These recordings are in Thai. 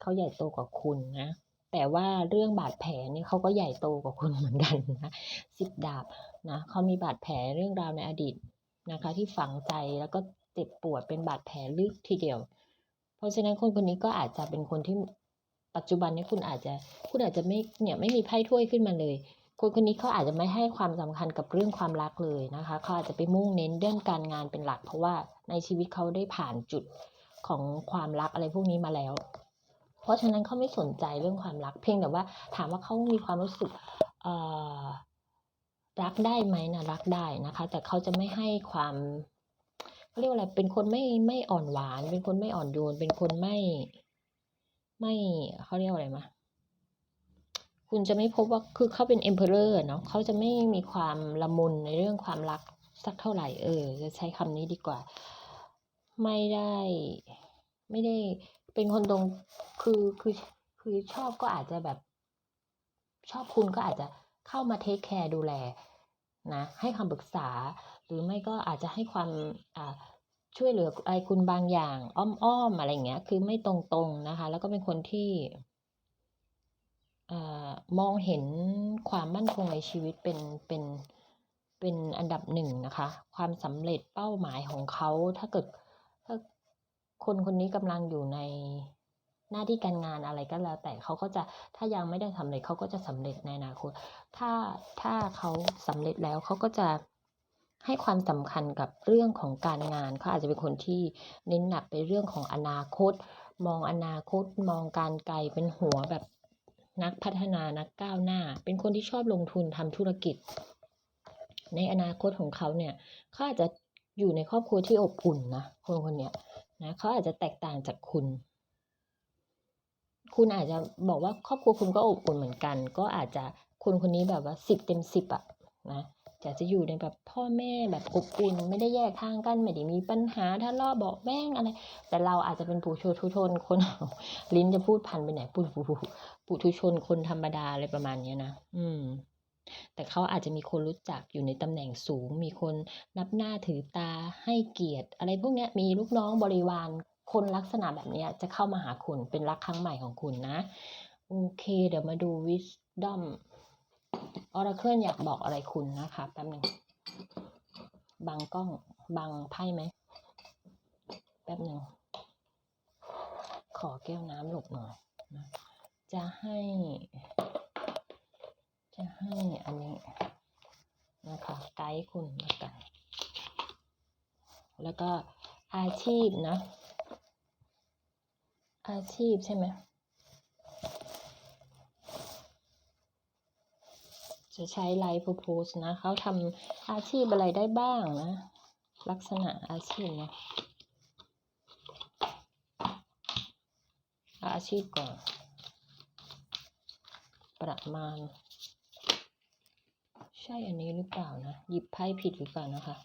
เขาใหญ่โตกว่าคุณนะ แต่ว่าเรื่องบาดแผลเนี่ยเขาก็ใหญ่โตกว่าคุณเหมือนกันนะสิบดาบนะเขามีบาดแผลเรื่องราวในอดีตนะคะ ที่ฝังใจแล้วก็เจ็บปวดเป็นบาดแผลลึกทีเดียว เพราะฉะนั้นคนคนนี้ก็อาจจะเป็นคนที่ปัจจุบันนี้คุณอาจจะคุณอาจจะไม่เนี่ยไม่มีไพ่ถ้วยขึ้นมาเลยคนคนนี้เขาอาจจะไม่ให้ความสำคัญกับเรื่องความรักเลยนะคะเขาอาจจะไปมุ่งเน้นเรื่องการงานเป็นหลัก เพราะว่าในชีวิตเขาได้ผ่านจุดของความรักอะไรพวกนี้มาแล้ว เพราะฉะนั้นเขาไม่สนใจเรื่องความรักเพียงแต่ว่า ถามว่าเขามีความรู้สึกรักได้ไหมนะรักได้นะคะ แต่เขาจะไม่ให้ความเขาเรียกว่าอะไรเป็นคนไม่ไม่อ่อนหวาน เป็นคนไม่อ่อนโยนเป็นคนไม่ ไม่เขาเรียกว่าอะไรมาคุณจะไม่พบว่าคือเขาเป็น emperor เนาะเขาจะไม่มีความละมุนในเรื่องความรักสักเท่าไหร่ เออ จะใช้คำนี้ดีกว่า ไม่ได้ ไม่ได้ เป็นคนตรงคือคือคือชอบก็อาจจะแบบ ชอบคุณก็อาจจะเข้ามาเทคแคร์ดูแลนะให้คำปรึกษา หรือไม่ก็อาจจะให้ความช่วยเหลืออะไรคุณบางอย่างอ้อมๆอะไรอย่างเงี้ย คือไม่ตรงๆนะคะ แล้วก็เป็นคนที่อมองเห็นความมั่นคงในชีวิตเป็นเป็นเป็นอันดับหนึ่งนะคะ ความสำเร็จเป้าหมายของเขาถ้าเกิด คนคนนี้กำลังอยู่ในหน้าที่การงานอะไรก็แล้ว แต่เขาก็จะถ้ายังไม่ได้สำเร็จเขาก็จะสำเร็จในอนาคต ถ้าถ้าเขาสำเร็จแล้วเขาก็จะให้ความสำคัญกับเรื่องของการงานเขาอาจจะเป็นคนที่เน้นหนักไปเรื่องของอนาคต มองอนาคต มองการไกลเป็นหัวแบบนักพัฒนานักก้าวหน้า เป็นคนที่ชอบลงทุนทำธุรกิจ ในอนาคตของเขาเนี่ยเขาอาจจะอยู่ในครอบครัวที่อบอุ่นนะคนคนเนี้ย นะเขาอาจจะแตกต่างจากคุณ คุณอาจจะบอกว่าครอบครัวคุณก็อบอุ่นเหมือนกัน ก็อาจจะคนคนนี้แบบว่าสิบเต็มสิบอะนะอยากจะอยู่ในแบบพ่อแม่แบบอบอุ่นไม่ได้แยกทางกันไม่ได้มีปัญหาทะเลาะเบาะแว้งอะไร แต่เราอาจจะเป็นผู้ชุชนคนลิ้นจะพูดพันไปไหนปุถุปุถุชนคนธรรมดาอะไรประมาณเนี้ยนะ อืม แต่เขาอาจจะมีคนรู้จักอยู่ในตำแหน่งสูง มีคนนับหน้าถือตาให้เกียรติ อะไรพวกนี้มีลูกน้องบริวารคนลักษณะแบบนี้จะเข้ามาหาคุณเป็นรักครั้งใหม่ของคุณนะ โอเค เดี๋ยวมาดู wisdom ออราเคิลอยากบอกอะไรคุณนะคะแป๊บหนึ่งบังกล้องบังไพ่ไหมแป๊บหนึ่งขอแก้วน้ำหลบหน่อยนะจะให้ จะให้อันนี้นะคะไกด์คุณแล้วกัน แล้วก็อาชีพนะ อาชีพใช่ไหมจะใช้ไลฟ์โพสนะเขาทำอาชีพอะไรได้บ้างนะ ลักษณะอาชีพนี่ยเอาอาชีพก่อนประมาณ ใช่อันนี้หรือเปล่านะ หยิบไพ่ผิดหรือเปล่านะคะ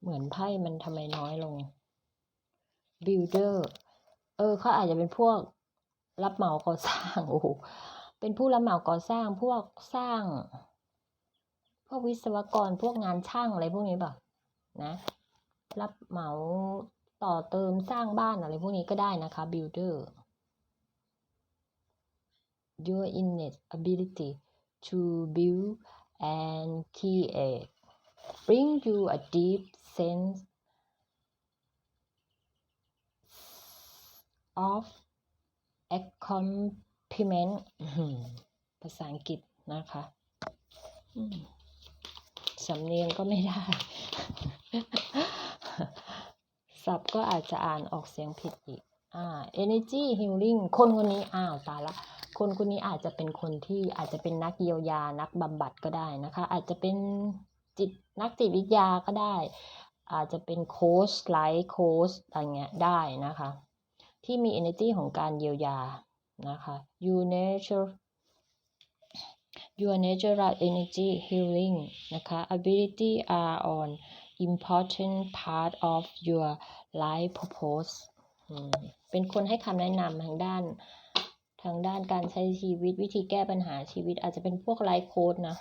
เหมือนไพ่มันทำไมน้อยลง builder เออเขาอาจจะเป็นพวกรับเหมาก่อสร้างโอ้โหเป็นผู้รับเหมาก่อสร้างพวกสร้าง พวกวิศวกรพวกงานช่างอะไรพวกนี้ป่ะนะ รับเหมา ต่อเติมสร้างบ้านอะไรพวกนี้ก็ได้นะคะ builder your innate ability to build and create bring you a deep sense of accomplishment ภาษาอังกฤษนะคะสำเนียงก็ไม่ได้ ศัพท์ก็อาจจะอ่านออกเสียงผิดอีกอ่า energy healing คนคนนี้อ้าวตายละคนคนนี้อาจจะเป็นคนที่อาจจะเป็นนักเยียวยานักบำบัดก็ได้นะคะ อาจจะเป็นจิตนักจิตวิทยาก็ได้ อาจจะเป็นโค้ชไลฟ์โค้ชอะไรเงี้ยได้นะคะ ที่มี energy ของการเยียวยานะคะ you nature your natural energy healing นะคะ ability are on important part of your life purpose เป็นคนให้คำแนะนำทางด้าน ทางด้านการใช้ชีวิตวิธีแก้ปัญหาชีวิต อาจจะเป็นพวกไลฟ์โค้ดนะ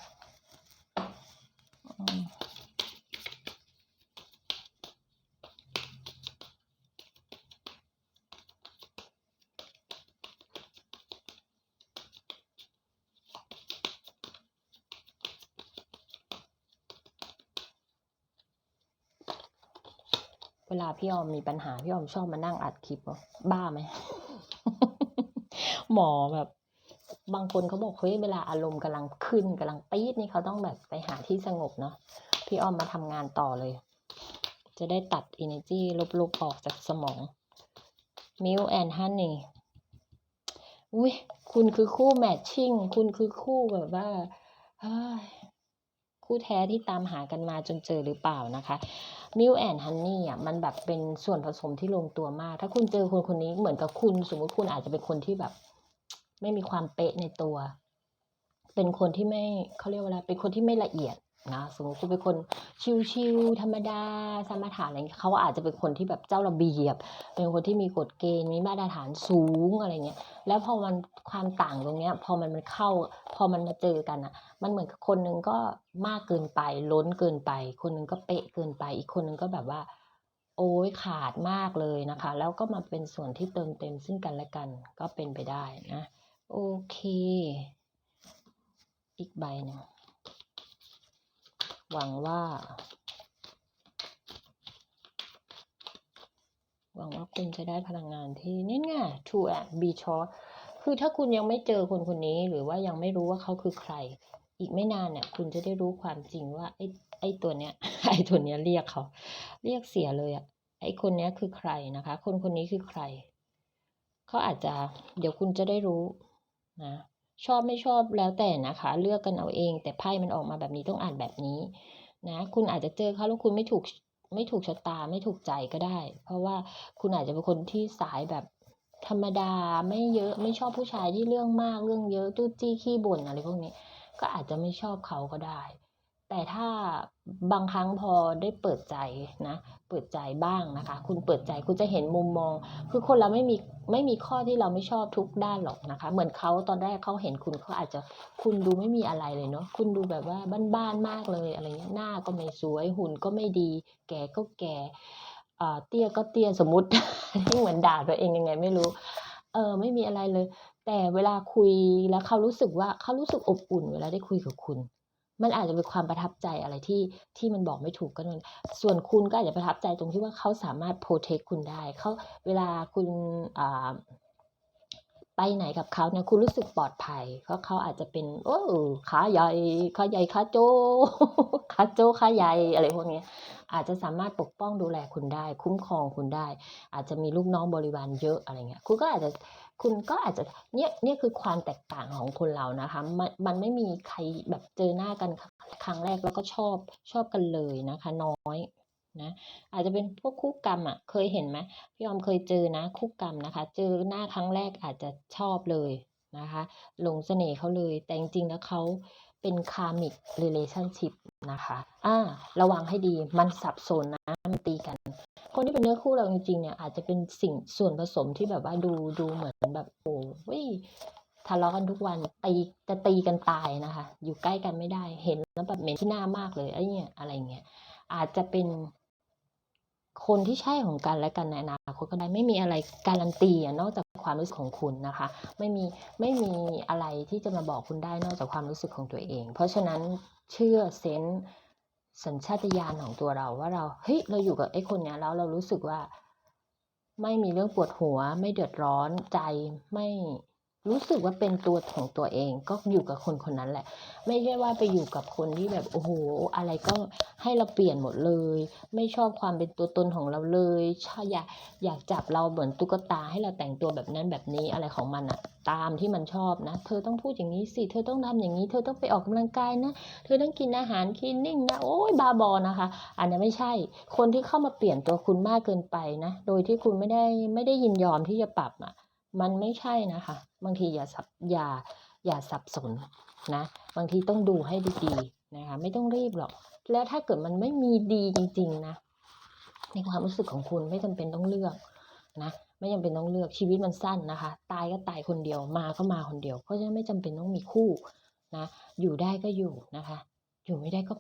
วลาพี่ออมมีปัญหาพี่ออมชอบมานั่งอัดคลิปเหรอบ้าไหม หมอแบบ บางคนเขาบอกเฮ้ยเวลาอารมณ์กำลังขึ้นกำลังปี๊ดนี่เขาต้องแบบไปหาที่สงบเนาะพี่ออมมาทำงานต่อเลย จะได้ตัด energy ลบๆออกจากสมอง Milk and Honey อุ้ยคุณคือคู่แมทชิ่ง คุณคือคู่แบบว่าเฮ้ย คู่แท้ที่ตามหากันมาจนเจอหรือเปล่านะคะมิลแอนฮันนี่อะมันแบบเป็นส่วนผสมที่ลงตัวมาก ถ้าคุณเจอคนคนนี้เหมือนกับคุณ สมมติคุณอาจจะเป็นคนที่แบบ ไม่มีความเป๊ะในตัว เป็นคนที่ไม่เขาเรียกว่าอะไรเป็นคนที่ไม่ละเอียด นะสมมติคุณเป็นคนชิวๆธรรมดาสมถะอะไรเงี้ยเขาอาจจะเป็นคนที่แบบเจ้าระเบียบ เป็นคนที่มีกฎเกณฑ์มีมาตรฐานสูงอะไรเงี้ยแล้วพอมันความต่างตรงเนี้ยพอมันมันเข้าพอมันมาเจอกันอะ มันเหมือนคนหนึงก็มากเกินไปล้นเกินไป คนหนึงก็เป๊ะเกินไป อีกคนหนึงก็แบบว่า โอ๊ยขาดมากเลยนะคะ แล้วก็มาเป็นส่วนที่เติมเต็มซึ่งกันและกันก็เป็นไปได้นะ โอเค อีกใบหนึ่ง หวังว่า หวังว่าคุณจะได้พลังงานที่นี่ไง True and Be Short คือถ้าคุณยังไม่เจอคนคนนี้หรือว่ายังไม่รู้ว่าเขาคือใคร อีกไม่นานเนี่ย คุณจะได้รู้ความจริงว่าไอ้ไอ้ตัวเนี้ยไอ้ตัวเนี้ยเรียกเขา เรียกเสียเลยอะไอ้คนเนี้ยคือใครนะคะ คนคนนี้คือใคร เขาอาจจะ เดี๋ยวคุณจะได้รู้นะ ชอบไม่ชอบแล้วแต่นะคะ เลือกกันเอาเอง แต่ไพ่มันออกมาแบบนี้ต้องอ่านแบบนี้นะคุณอาจจะเจอเขาแล้วคุณไม่ถูกไม่ถูกชะตาไม่ถูกใจก็ได้ เพราะว่าคุณอาจจะเป็นคนที่สายแบบธรรมดาไม่เยอะไม่ชอบผู้ชายที่เรื่องมากเรื่องเยอะจู้จี้ขี้บ่นอะไรพวกนี้ ก็อาจจะไม่ชอบเขาก็ได้ แต่ถ้าบางครั้งพอได้เปิดใจนะ เปิดใจบ้างนะคะ คุณเปิดใจคุณจะเห็นมุมมอง คือคนเราไม่มีไม่มีข้อที่เราไม่ชอบทุกด้านหรอกนะคะ เหมือนเขาตอนแรกเขาเห็นคุณเขาอาจจะคุณดูไม่มีอะไรเลยเนาะคุณดูแบบว่าบ้านๆมากเลยอะไรเงี้ยหน้าก็ไม่สวยหุ่นก็ไม่ดี แก่ก็แก่เอ่อเตี้ยก็เตี้ยสมมตินี่เหมือนด่าตัวเองยังไงไม่รู้ เออไม่มีอะไรเลย แต่เวลาคุยแล้วเขารู้สึกว่าเขารู้สึกอบอุ่น เวลาได้คุยกับคุณ มันอาจจะเป็นความประทับใจอะไรที่ที่มันบอกไม่ถูกก็นั่นส่วนคุณก็อาจจะประทับใจตรงที่ว่าเขาสามารถโปรเทคคุณได้เขาเวลาคุณอ่าไปไหนกับเขาเนี่ยคุณรู้สึกปลอดภัย เพราะเขาอาจจะเป็นโอ้ขาใหญ่ขาใหญ่ขาโจขาโจขาใหญ่อะไรพวกนี้อาจจะสามารถปกป้องดูแลคุณได้ คุ้มครองคุณได้ อาจจะมีลูกน้องบริวารเยอะอะไรเงี้ยคุณก็อาจจะ คุณก็อาจจะเนี่ยเนี่ยคือความแตกต่างของคนเรานะคะมันมันไม่มีใครแบบเจอหน้ากันครั้งแรกแล้วก็ชอบชอบกันเลยนะคะ น้อยนะอาจจะเป็นพวกคู่กรรมอะเคยเห็นไหมพี่ออมเคยเจอนะคู่กรรมนะคะ เจอหน้าครั้งแรกอาจจะชอบเลยนะคะหลงเสน่ห์เขาเลย แต่จริงๆแล้วเขาเป็นคามิก relationship นะคะอ่าระวังให้ดีมันสับสนนะมันตีกัน คนที่เป็นเนื้อคู่เราจริงๆเนี่ยอาจจะเป็นสิ่งส่วนผสมที่แบบว่าดูดูเหมือนแบบโอ้ยทะเลาะกันทุกวันตีจะตีกันตายนะคะ อยู่ใกล้กันไม่ได้เห็นแล้วแบบเหม็นที่หน้ามากเลยไอ้เนี่ยอะไรเงี้ยอาจจะเป็นคนที่ใช่ของกันและกันในอนาคตก็ได้ไม่มีอะไรการันตีอะนอกจากความรู้สึกของคุณนะคะ ไม่มีไม่มีอะไรที่จะมาบอกคุณได้นอกจากความรู้สึกของตัวเอง เพราะฉะนั้นเชื่อเซนส์ สัญชาตญาณของตัวเราว่าเราเฮ้ยเราอยู่กับไอ้คนเนี้ยแล้วเรารู้สึกว่า ไม่มีเรื่องปวดหัว ไม่เดือดร้อนใจไม่ รู้สึกว่าเป็นตัวของตัวเองก็อยู่กับคนคนนั้นแหละ ไม่ใช่ว่าไปอยู่กับคนที่แบบโอ้โหอะไรก็ให้เราเปลี่ยนหมดเลย ไม่ชอบความเป็นตัวตนของเราเลยชอบอยากอยากจับเราเหมือนตุ๊กตาให้เราแต่งตัวแบบนั้นแบบนี้อะไรของมันอะตามที่มันชอบนะ เธอต้องพูดอย่างนี้สิ เธอต้องทำอย่างนี้ เธอต้องไปออกกำลังกายนะ เธอต้องกินอาหารคลีนนิ่งนะโอ้ยบาบอนะคะ อันนั้นไม่ใช่ คนที่เข้ามาเปลี่ยนตัวคุณมากเกินไปนะ โดยที่คุณไม่ได้ไม่ได้ยินยอมที่จะปรับอะ มันไม่ใช่นะคะ บางทีอย่าสับอย่าอย่าสับสนนะ บางทีต้องดูให้ดีๆนะคะ ไม่ต้องรีบหรอก แล้วถ้าเกิดมันไม่มีดีจริง ๆ นะ ในความรู้สึกของคุณไม่จำเป็นต้องเลือกนะ ไม่จำเป็นต้องเลือกชีวิตมันสั้นนะคะ ตายก็ตายคนเดียว มาก็มาคนเดียว เพราะฉะนั้นไม่จำเป็นต้องมีคู่นะ อยู่ได้ก็อยู่นะคะ อยู่ไม่ได้ก็